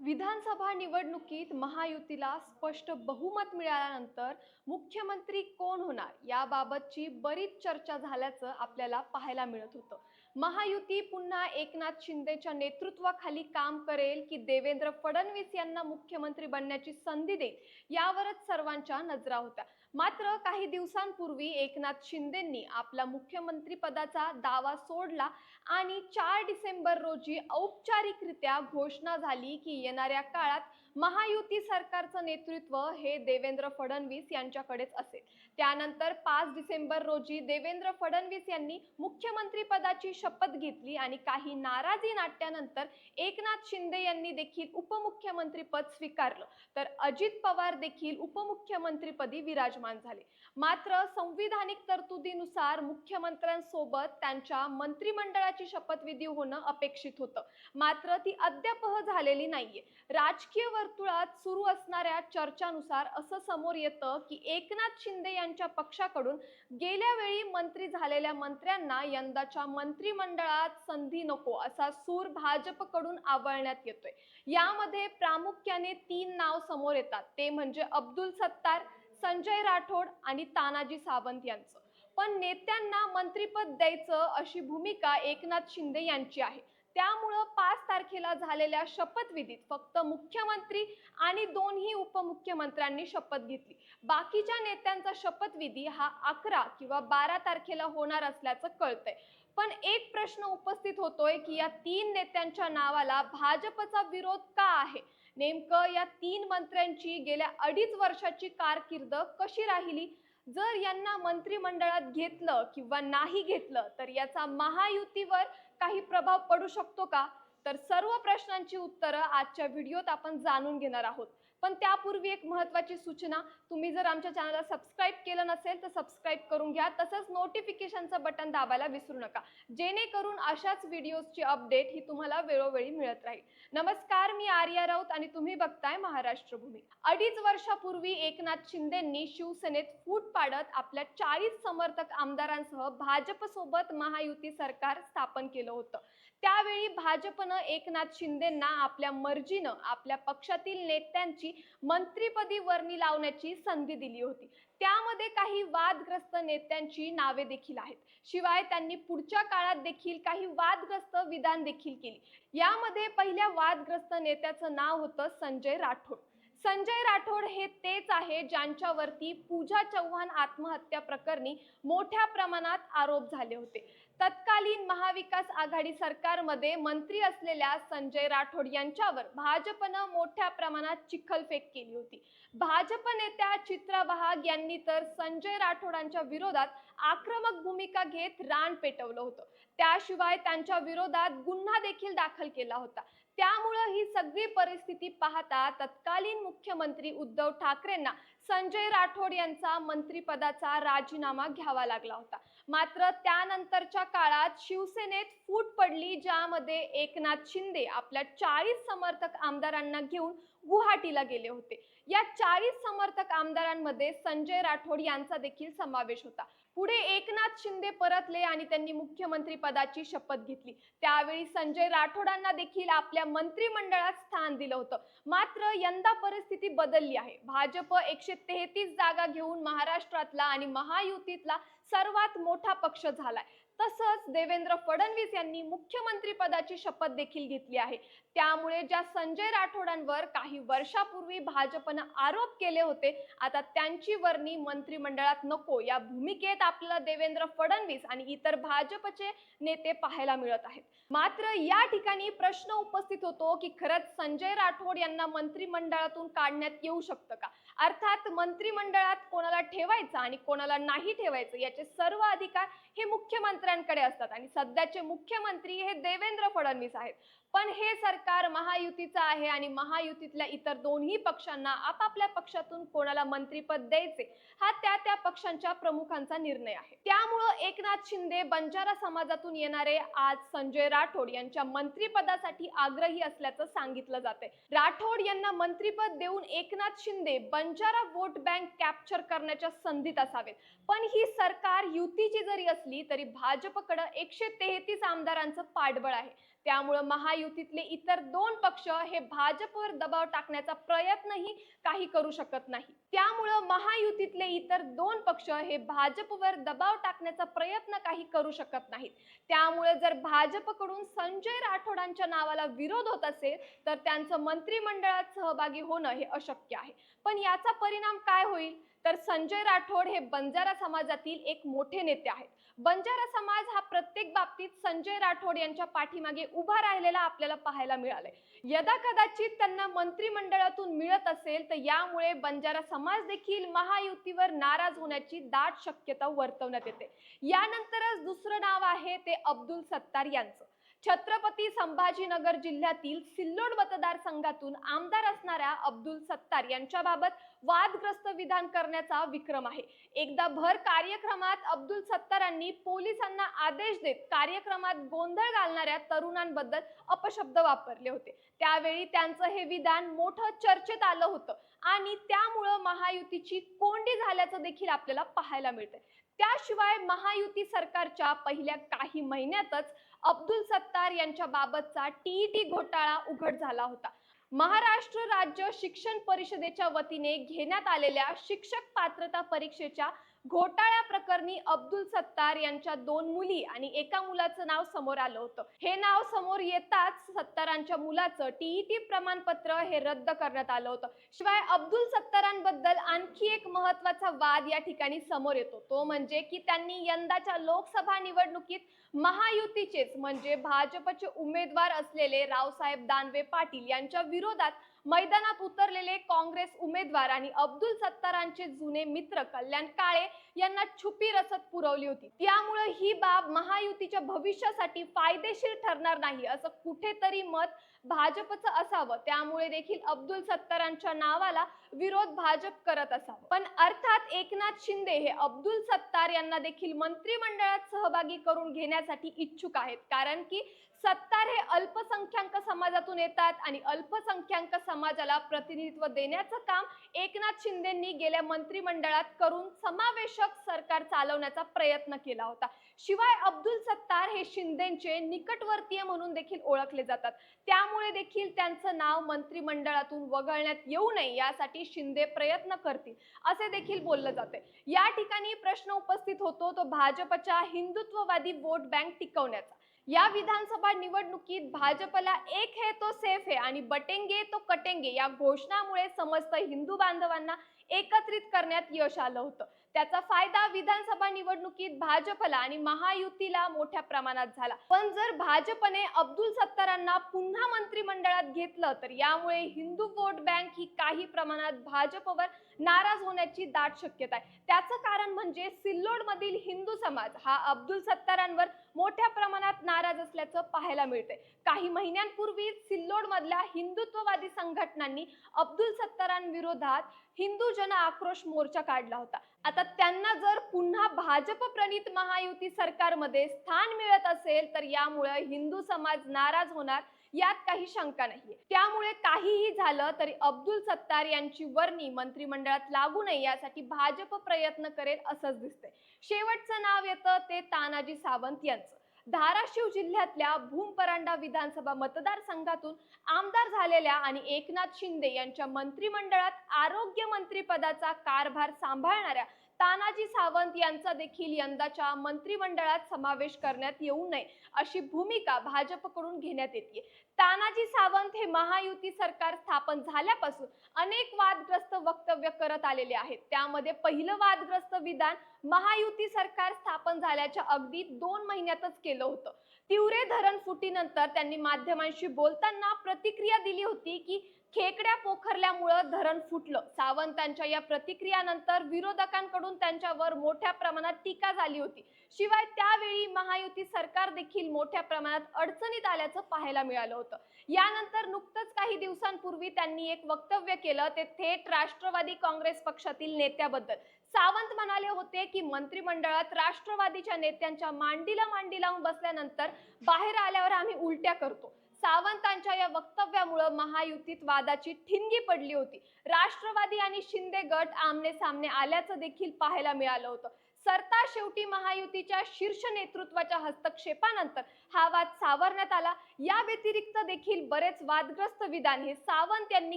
विधानसभा निवडणुकीत महायुतीला स्पष्ट बहुमत मिळाल्यानंतर मुख्यमंत्री कोण होणार याबाबतची बरीच चर्चा झाल्याचं आपल्याला पाहायला मिळत होतं. महायुती पुन्हा एकनाथ शिंदेच्या नेतृत्वाखाली काम करेल की देवेंद्र फडणवीस यांना मुख्यमंत्री बनण्याची संधी देईल यावरच सर्वांच्या नजरा होत्या. मात्र काही दिवसांपूर्वी एकनाथ शिंदेंनी आपला मुख्यमंत्री पदाचा दावा सोडला आणि चार डिसेंबर रोजी औपचारिकरित्या घोषणा झाली की येणाऱ्या काळात महायुती सरकारचं नेतृत्व हे देवेंद्र फडणवीस यांच्याकडेच असेल. त्यानंतर पाच डिसेंबर रोजी देवेंद्र फडणवीस यांनी मुख्यमंत्री पदाची शपथ घेतली आणि काही नाराजी नाट्यानंतर एकनाथ शिंदे यांनी देखील उपमुख्यमंत्री पद स्वीकारलं. तर अजित पवार देखील उपमुख्यमंत्रीपदी विराजमान झाले. मात्र संविधानिक तरतुदीनुसार मुख्यमंत्र्यांसोबत त्यांच्या मंत्रिमंडळाची शपथविधी होणं अपेक्षित होतं. मात्र ती अद्याप झालेली नाहीये. राजकीय वर्तुळात सुरू असणाऱ्या चर्चानुसार असं समोर येतं की एकनाथ शिंदे यांच्या पक्षाकडून गेल्या वेळी मंत्री झालेल्या मंत्र्यांना यंदाच्या मंत्रिमंडळात संधी नको असा सूर भाजपकडून आवळण्यात येतोय. यामध्ये प्रामुख्याने तीन नाव समोर येतात. ते म्हणजे अब्दुल सत्तार संजय राठोड आणि तानाजी सावंत यांचं. पण नेत्यांना मंत्रीपद द्यायचं अशी भूमिका एकनाथ शिंदे यांची आहे. त्यामुळं पाच तारखेला झालेल्या शपथविधीत फक्त मुख्यमंत्री आणि दोन्ही उपमुख्यमंत्र्यांनी शपथ घेतली. बाकीच्या नेत्यांचा शपथविधी हा अकरा किंवा बारा तारखेला होणार असल्याचं कळतंय. पण एक प्रश्न उपस्थित होतोय की या तीन नेत्यांच्या नावाला भाजपचा विरोध का आहे? नेमकं या तीन मंत्र्यांची गेल्या अडीच वर्षाची कारकीर्द कशी राहिली? जर यांना मंत्रिमंडळात घेतलं किंवा नाही घेतलं तर याचा महायुतीवर काही प्रभाव पडू शकतो का? तर सर्व प्रश्नांची उत्तरं आजच्या व्हिडिओत आपण जाणून घेणार आहोत. पण त्यापूर्वी एक महत्त्वाची सूचना तुम्ही जर आमच्या चॅनलला सबस्क्राईब केलं नसेल तर सबस्क्राईब करून घ्या. तसंच नोटिफिकेशनचं बटन दाबायला विसरू नका. जेणेकरून अशाच व्हिडिओजची अपडेट ही तुम्हाला वेळोवेळी मिळत राहील. नमस्कार मी आर्या राऊत आणि तुम्ही बघताय महाराष्ट्रभूमी. अडीच वर्षापूर्वी एकनाथ शिंदेंनी शिवसेनेत फूट पाडत आपल्या चाळीस समर्थक आमदारांसह भाजपसोबत महायुती सरकार स्थापन केलं होतं. त्यावेळी भाजपनं एकनाथ शिंदेंना आपल्या मर्जीनं आपल्या पक्षातील नेत्यांची मंत्रीपदी वर्णी लावण्याची संधी दिली होती. त्यामध्ये काही वादग्रस्त नेत्यांची नावे देखील आहेत. शिवाय त्यांनी पुढच्या काळात देखील काही वादग्रस्त विधान देखील केली. यामध्ये पहिल्या वादग्रस्त नेत्याचं नाव होतं संजय राठोड. संजय राठोड हे तेच आहे ज्यांच्यावरती पूजा चव्हाण आत्महत्या प्रकरणी मोठ्या प्रमाणात आरोप झाले होते. तत्कालीन महाविकास आघाडी सरकारमध्ये मंत्री असलेल्या संजय राठोड यांच्यावर भाजपनं मोठ्या प्रमाणात चिखलफेक केली होती. भाजप नेत्या चित्रा वाहाग यांनी तर संजय राठोडांच्या विरोधात आक्रमक भूमिका घेत रान पेटवलं होतं. त्याशिवाय त्यांच्या विरोधात गुन्हा देखील दाखल केला होता. त्यामुळं ही सगळी परिस्थिती पाहता तत्कालीन मुख्यमंत्री उद्धव ठाकरेंना संजय राठोड यांचा मंत्रिपदाचा राजीनामा घ्यावा लागला होता. मात्र त्यानंतरच्या काळात शिवसेनेत फूट पडली ज्यामध्ये एकनाथ शिंदे आपल्या चाळीस समर्थक आमदारांना घेऊन गुवाहाटीला गेले होते. या चाळीस समर्थक आमदारांमध्ये संजय राठोड यांचा देखील समावेश होता. पुढे एकनाथ शिंदे परतले आणि त्यांनी मुख्यमंत्री पदाची शपथ घेतली. त्यावेळी संजय राठोडांना देखील आपल्या मंत्रिमंडळात स्थान दिलं होतं. मात्र यंदा परिस्थिती बदलली आहे. भाजप एकशे तेहतीस जागा घेऊन महाराष्ट्रातला आणि महायुतीतला सर्वात मोठा पक्ष झालाय. तसंच देवेंद्र फडणवीस यांनी मुख्यमंत्री पदाची शपथ देखील घेतली आहे. त्यामुळे ज्या संजय राठोडांवर काही वर्षापूर्वी भाजपनं आरोप केले होते आता त्यांची वर्णी मंत्रिमंडळात नको. या भूमिकेत आपल्याला देवेंद्र फडणवीस आणि इतर भाजपचे नेते पाहायला मिळत आहेत. मात्र या ठिकाणी प्रश्न उपस्थित होतो की खरंच संजय राठोड यांना मंत्रिमंडळातून काढण्यात येऊ शकतं का? अर्थात मंत्रिमंडळात कोणाला ठेवायचं आणि कोणाला नाही ठेवायचं याचे सर्व अधिकार हे मुख्यमंत्र्यांकडे असतात आणि सध्याचे मुख्यमंत्री हे देवेंद्र फडणवीस आहेत. पण हे सरकार महायुतीचं आहे आणि महायुतीतल्या इतर दोन्ही पक्षांना आपापल्या पक्षातून कोणाला मंत्रीपद द्यायचे हा त्या त्या पक्षांच्या प्रमुखांचा निर्णय आहे. त्यामुळं एकनाथ शिंदे बंजारा समाजातून येणारे आज संजय राठोड यांच्या मंत्रीपदासाठी आग्रही असल्याचं सांगितलं जाते राठोड यांना मंत्रीपद देऊन Eknath Shinde Banjara vote bank capture करण्याच्या संधीत असावेत. पण ही सरकार युतीची जरी असली तरी भाजपकडे एकशे तेहतीस आमदारांचं पाठबळ आहे. त्यामुळं महायुतीतले इतर दोन पक्ष हे भाजपवर दबाव टाकण्याचा प्रयत्नही काही करू शकत नाही. त्यामुळं महायुतीतले इतर दोन पक्ष हे भाजपवर दबाव टाकण्याचा प्रयत्न काही करू शकत नाहीत. त्यामुळे जर भाजपकडून संजय राठोडांच्या नावाला विरोध होत असेल तर त्यांचं मंत्रिमंडळात सहभागी होणं हे अशक्य आहे. पण याचा परिणाम काय होईल? तर संजय राठोड हे बंजारा समाजातील एक मोठे नेते आहेत. बंजारा समाज हा प्रत्येक बाबतीत संजय राठोड यांच्या पाठीमागे उभा राहिलेला आपल्याला पाहायला मिळालंय. यदा कदाचित त्यांना मंत्रिमंडळातून मिळत असेल तर यामुळे बंजारा समाज देखील महायुतीवर नाराज होण्याची दाट शक्यता वर्तवण्यात येते. यानंतरच दुसरं नाव आहे ते अब्दुल सत्तार यांचं. छत्रपती संभाजीनगर जिल्ह्यातील सिल्लोड मतदारसंघातून आमदार असणाऱ्या अब्दुल सत्तार यांच्याबाबत वादग्रस्त विधान करण्याचा विक्रम आहे. एकदा भर कार्यक्रमात अब्दुल सत्तारांनी पोलिसांना आदेश देत कार्यक्रमात गोंधळ घालणाऱ्या तरुणांबद्दल अपशब्द वापरले होते. त्यावेळी त्यांचं हे विधान मोठं चर्चेत आलं होतं. आणि त्यामुळं महायुतीची कोंडी झाल्याचं देखील आपल्याला पाहायला मिळतंय. त्याशिवाय महायुती सरकारच्या पहिल्या काही महिन्यातच अब्दुल सत्तार यांच्या बाबतचा टीईटी घोटाळा उघड झाला होता. महाराष्ट्र राज्य शिक्षण परिषदेच्या वतीने घेण्यात आलेल्या शिक्षक पात्रता परीक्षेच्या घोटाळ्या प्रकरणी अब्दुल सत्तार यांच्या दोन मुली आणि एका मुलाचं नाव समोर आलं होतं. हे नाव समोर येताच सत्तारांच्या मुलाचं टीईटी प्रमाणपत्र हे रद्द करण्यात आलं होतं. शिवाय अब्दुल सत्तारांबद्दल आणखी एक महत्त्वाचा वाद या ठिकाणी समोर येतो. तो म्हणजे की त्यांनी यंदाच्या लोकसभा निवडणुकीत महायुतीचेच म्हणजे भाजपचे उमेदवार असलेले रावसाहेब दानवे पाटील यांच्या विरोधात मैदानात उतरलेले काँग्रेस उमेदवार आणि अब्दुल सत्तारांचे जुने मित्र कल्याण काळे यांना छुपी रसद पुरवली होती. त्यामुळे ही बाब महायुतीच्या भविष्यासाठी फायदेशीर ठरणार नाही असं कुठेतरी मत भाजपचं असावं. त्यामुळे देखील अब्दुल सत्तारांच्या नावाला विरोध भाजप करत असावं. पण अर्थात एकनाथ शिंदे हे अब्दुल सत्तार यांना देखील मंत्रिमंडळात सहभागी करून घेण्यासाठी इच्छुक आहेत. कारण की सत्तार हे अल्पसंख्याक समाजातून येतात आणि अल्पसंख्याक समाजाला प्रतिनिधित्व देण्याचं काम एकनाथ शिंदेंनी गेल्या मंत्रिमंडळात करून समावेशक सरकार चालवण्याचा प्रयत्न केला होता. शिवाय अब्दुल सत्तार हे शिंदेचे निकटवर्तीय म्हणून देखील ओळखले जातात. त्यामुळे देखील त्यांचं नाव मंत्रिमंडळातून वगळण्यात येऊ नये यासाठी शिंदे प्रयत्न करतील असे देखील बोललं जाते या ठिकाणी प्रश्न उपस्थित होतो तो भाजपच्या हिंदुत्ववादी वोट बँक टिकवण्याचा. या विधानसभा निवडणुकीत भाजपला एक है तो सेफ है आणि बटेंगे तो कटेंगे या घोषणामुळे समस्त हिंदू बांधवांना एकत्रित करण्यात यश आलं होतं. त्याचा फायदा विधानसभा निवडणुकीत भाजपला आणि महायुतीला मोठ्या प्रमाणात झाला. पण जर भाजपने अब्दुल सत्तारांना पुन्हा मंत्रिमंडळात घेतलं तर यामुळे हिंदू वोट बँक ही काही प्रमाणात भाजपवर नाराज होण्याची दाट शक्यता आहे. त्याचं कारण म्हणजे सिल्लोड मधील हिंदू समाज हा अब्दुल सत्तारांवर मोठ्या प्रमाणात नाराज असल्याचं पाहायला मिळतंय. काही महिन्यांपूर्वी सिल्लोड मधल्या हिंदुत्ववादी संघटनांनी अब्दुल सत्तारांविरोधात हिंदू जन आक्रोश मोर्चा काढला होता. आता त्यांना जर पुन्हा भाजप प्रणित महायुती सरकारमध्ये स्थान मिळत असेल तर यामुळे हिंदू समाज नाराज होणार यात काही शंका नाहीये. त्यामुळे काहीही झालं तरी अब्दुल सत्तार यांची वर्णी मंत्रिमंडळात लागू नये यासाठी भाजप प्रयत्न करेल असंच दिसतंय. शेवटचं नाव येतं ते तानाजी सावंत यांचं. धाराशिव जिल्ह्यातल्या भूमपरांडा विधानसभा मतदारसंघातून आमदार झालेल्या आणि एकनाथ शिंदे यांच्या मंत्रिमंडळात आरोग्य मंत्रिपदाचा कारभार सांभाळणाऱ्या तानाजी सावंत यांचा देखील यंदाच्या मंत्रिमंडळात समावेश करण्यात येऊ नये अशी भूमिका भाजपकडून घेण्यात येते. तानाजी सावंत हे महायुती सरकार स्थापन झाल्यापासून अनेक वादग्रस्त वक्तव्य करत आलेले आहेत. त्यामध्ये पहिलं वादग्रस्त विधान महायुती सरकार स्थापन झाल्याच्या अगदी दोन महिन्यातच केलं होतं. तिवरे धरण फुटीनंतर त्यांनी माध्यमांशी बोलताना प्रतिक्रिया दिली होती की खेकड्या पोखरल्यामुळं धरण फुटलं. सावंतांच्या या प्रतिक्रियानंतर विरोधकांकडून त्यांच्यावर मोठ्या प्रमाणात टीका झाली होती. शिवाय त्यावेळी महायुती सरकार देखील मोठ्या प्रमाणात अडचणीत आल्याचं पाहायला मिळालं होतं. यानंतर नुकतंच काही दिवसांपूर्वी त्यांनी एक वक्तव्य केलं ते थेट राष्ट्रवादी काँग्रेस पक्षातील नेत्याबद्दल. सावंत म्हणाले होते की मंत्रिमंडळात राष्ट्रवादीच्या नेत्यांच्या मांडीला मांडी लावून बसल्यानंतर बाहेर आल्यावर आम्ही उलट्या करतो. सावंतांच्या या वक्तव्यामुळे महायुतीत वादाची ठिणगी पडली होती. राष्ट्रवादी आणि शिंदे गट आमने सामने आल्याचं देखील पाहायला मिळालं होतं. सरता शेवटी महायुतीच्या शीर्ष नेतृत्वाच्या हस्तक्षेपानंतर हा वाद सावरण्यात आला. या व्यतिरिक्त देखील बरेच वादग्रस्त विधान हे सावंत यांनी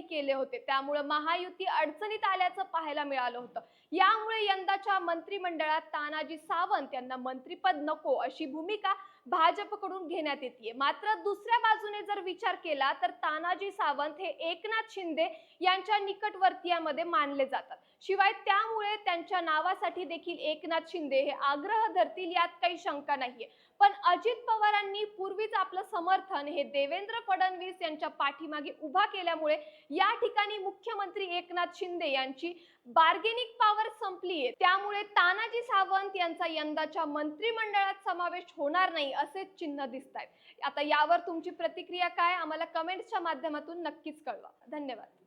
केले होते. त्यामुळे महायुती अडचणीत आल्याचं पाहायला मिळालं होतं. यामुळे यंदाच्या मंत्रिमंडळात तानाजी सावंत यांना मंत्रिपद नको अशी भूमिका भाजपकडून घेण्यात येते मात्र दुसऱ्या बाजूने जर विचार केला तर तानाजी सावंत हे एकनाथ शिंदे यांच्या निकटवर्तीयामध्ये मानले जातात. शिवाय त्यामुळे त्यांच्या नावासाठी देखील एकनाथ शिंदे हे आग्रह धरतील यात काही शंका नाहीये. पण अजित पवारांनी पूर्वीच आपलं समर्थन हे देवेंद्र फडणवीस यांच्या पाठीमागे उभा केल्यामुळे या ठिकाणी मुख्यमंत्री एकनाथ शिंदे यांची बार्गेनिंग पॉवर संपलीये त्यामुळे तानाजी सावंत यांचा यंदाच्या मंत्रिमंडळात समावेश होणार नाही असेच चिन्ह दिसत आहेत आता यावर तुमची प्रतिक्रिया काय? आम्हाला कमेंट्सच्या माध्यमातून नक्कीच कळवा. धन्यवाद.